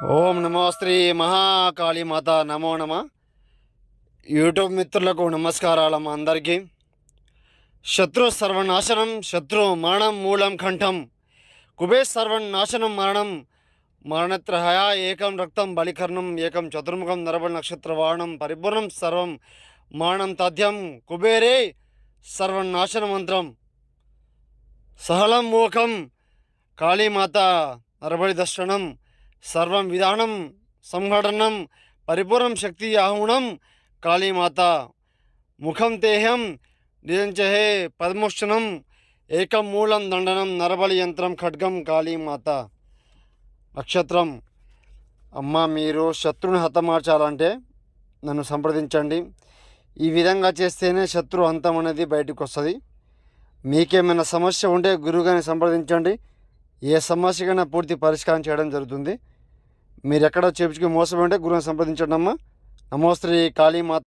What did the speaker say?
ఓం నమో శ్రీ మహాకాళీ మాత నమో నమ. యూట్యూబ్ మిత్రులకు నమస్కారాలమ్మ అందరికీ. శత్రు సర్వనాశనం శత్రు మరణం మూలం కంఠం. కుబేర్ సర్వనాశనం మరణం మరణత్రహయ ఏకం రక్తం బలికర్ణం ఏకం చతుర్ముఖం నరబల నక్షత్ర నక్షత్రవాణం పరిపూర్ణం సర్వం మరణం తథ్యం. కుబేరే సర్వనాశన మంత్రం. సహలం మూకం కాళీమాత నరబలి దర్శనం. సర్వం విధానం సంఘటనం పరిపూర్ణం శక్తి ఆహుణం కాళీమాత ముఖం తేహం నిజంచహే పద్మోక్షణం ఏకం మూలం దండనం నరబలి యంత్రం ఖడ్గం కాళీమాత నక్షత్రం. అమ్మ మీరు శత్రుని హతమార్చాలంటే నన్ను సంప్రదించండి. ఈ విధంగా చేస్తేనే శత్రు అంతం అనేది బయటకు వస్తుంది మీకేమైనా సమస్య ఉంటే గురువుగారిని సంప్రదించండి. ఏ సమస్యకైనా పూర్తి పరిష్కారం చేయడం జరుగుతుంది. మీరు ఎక్కడో చేపించుకుని మోసం ఉంటే గురువుని సంప్రదించండి అమ్మ అమోస్త్రి కాళీమాత